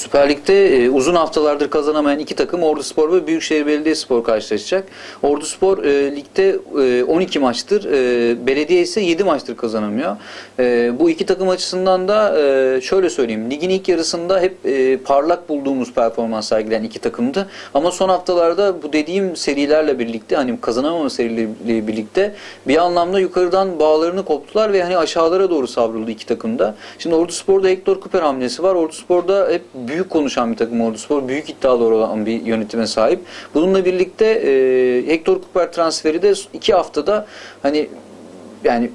Süper Lig'de e, uzun haftalardır kazanamayan iki takım Ordu Spor ve Büyükşehir Belediyespor karşılaşacak. Ordu Spor e, ligde e, 12 maçtır, e, Belediye ise 7 maçtır kazanamıyor. E, bu iki takım açısından da e, şöyle söyleyeyim, ligin ilk yarısında hep e, parlak bulduğumuz performans sergileyen iki takımdı. Ama son haftalarda bu dediğim serilerle birlikte, hani kazanamama serileriyle birlikte bir anlamda yukarıdan bağlarını koptular ve hani aşağılara doğru savruldu iki takım da. Şimdi Ordu Spor'da Hector Cooper hamlesi var. Ordu Spor'da hep büyük konuşan bir takım Ordu Spor. Büyük iddiaları olan bir yönetime sahip. Bununla birlikte e, Hector Cooper transferi de iki haftada hani yani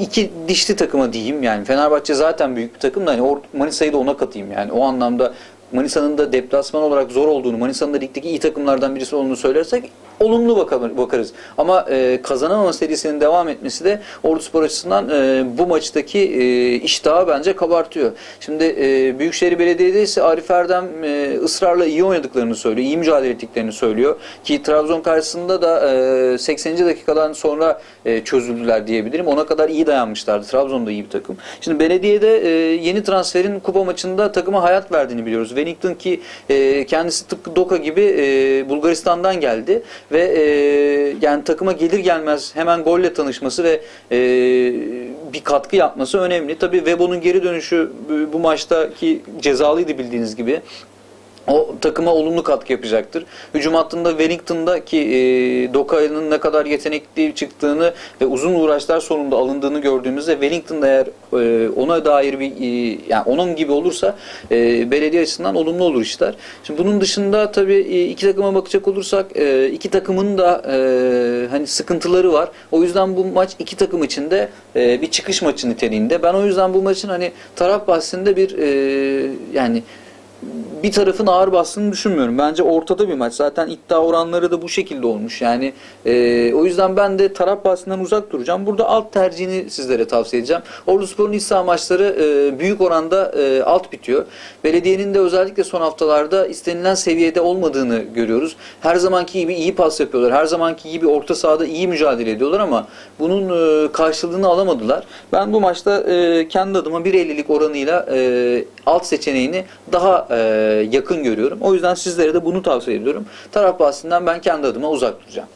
iki dişli takıma diyeyim yani Fenerbahçe zaten büyük bir takım da hani Manisa'yı da ona katayım yani o anlamda Manisa'nın da deplasman olarak zor olduğunu, Manisa'nın da ligdeki iyi takımlardan birisi olduğunu söylersek olumlu baka- bakarız. Ama e, kazanamama serisinin devam etmesi de Ordu Spor açısından e, bu maçtaki e, iştahı bence kabartıyor. Şimdi e, Büyükşehir Belediye'de ise Arif Erdem e, ısrarla iyi oynadıklarını söylüyor, iyi mücadele ettiklerini söylüyor. Ki Trabzon karşısında da e, 80. dakikadan sonra e, çözüldüler diyebilirim. Ona kadar iyi dayanmışlardı. Trabzon da iyi bir takım. Şimdi Belediye'de e, yeni transferin kupa maçında takıma hayat verdiğini biliyoruz. Wellington ki e, kendisi tıpkı Doka gibi e, Bulgaristan'dan geldi ve e, yani takıma gelir gelmez hemen golle tanışması ve e, bir katkı yapması önemli. Tabii Webo'nun geri dönüşü bu maçtaki cezalıydı bildiğiniz gibi. O takıma olumlu katkı yapacaktır. Hücum hattında Wellington'da ki e, Dokay'ın ne kadar yetenekli çıktığını ve uzun uğraşlar sonunda alındığını gördüğümüzde Wellington'da eğer e, ona dair bir e, yani onun gibi olursa e, belediye açısından olumlu olur işler. Şimdi bunun dışında tabii e, iki takıma bakacak olursak e, iki takımın da e, hani sıkıntıları var. O yüzden bu maç iki takım için de e, bir çıkış maçı niteliğinde. Ben o yüzden bu maçın hani taraf bahsinde bir e, yani bir tarafın ağır bastığını düşünmüyorum. Bence ortada bir maç. Zaten iddia oranları da bu şekilde olmuş. Yani e, o yüzden ben de taraf bahsinden uzak duracağım. Burada alt tercihini sizlere tavsiye edeceğim. Ordu Spor'un iç saha maçları e, büyük oranda e, alt bitiyor. Belediyenin de özellikle son haftalarda istenilen seviyede olmadığını görüyoruz. Her zamanki gibi iyi pas yapıyorlar. Her zamanki gibi orta sahada iyi mücadele ediyorlar ama bunun e, karşılığını alamadılar. Ben bu maçta e, kendi adıma 1.50'lik oranıyla e, alt seçeneğini daha e, yakın görüyorum. O yüzden sizlere de bunu tavsiye ediyorum. Taraf bahsinden ben kendi adıma uzak duracağım.